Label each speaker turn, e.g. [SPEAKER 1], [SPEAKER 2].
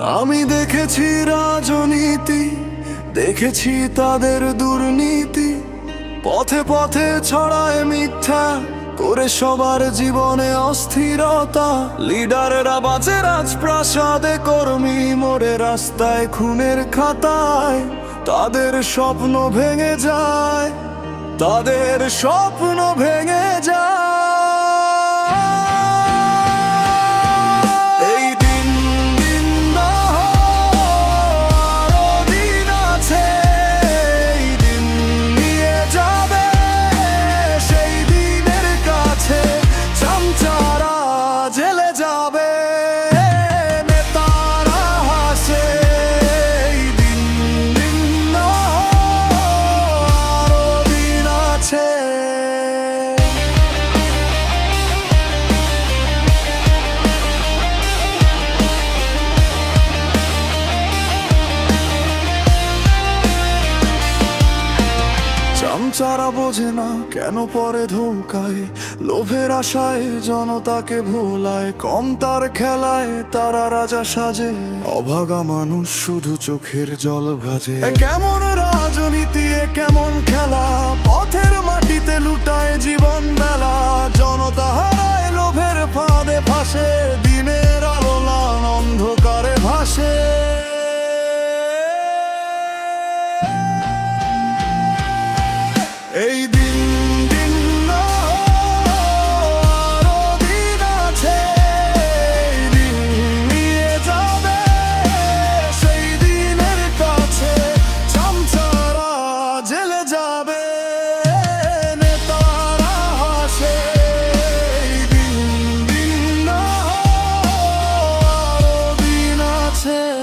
[SPEAKER 1] আমি দেখেছি রাজনীতি, দেখেছি তাদের দুর্নীতি। পথে পথে ছড়ায় মিথ্যা, করে সবার জীবনে অস্থিরতা। লিডাররা বাজে রাজপ্রাসাদে, কর্মী মোড়ে রাস্তায় খুনের খাতায়। তাদের স্বপ্ন ভেঙে যায়, তাদের স্বপ্ন ভেঙে যায়। চামচারা বোঝে না কেন পরে ধোকায়? লোভের আশায় জনতাকে ভোলায়, কম তার খেলায় তারা রাজা সাজে। অভাগা মানুষ শুধু চোখের জল ভাজে। কেমন রাজনীতি কেমন খেলা? পথের মাটিতে লুটায় জীবন বেলা। জনতা হারায় লোভের ফাঁদে ফাঁসে। এই দিন দিন দিন আছে দিন নিয়ে যাবে সেই দিনের কাছে। জেলে যাবে দিন দিন আছে।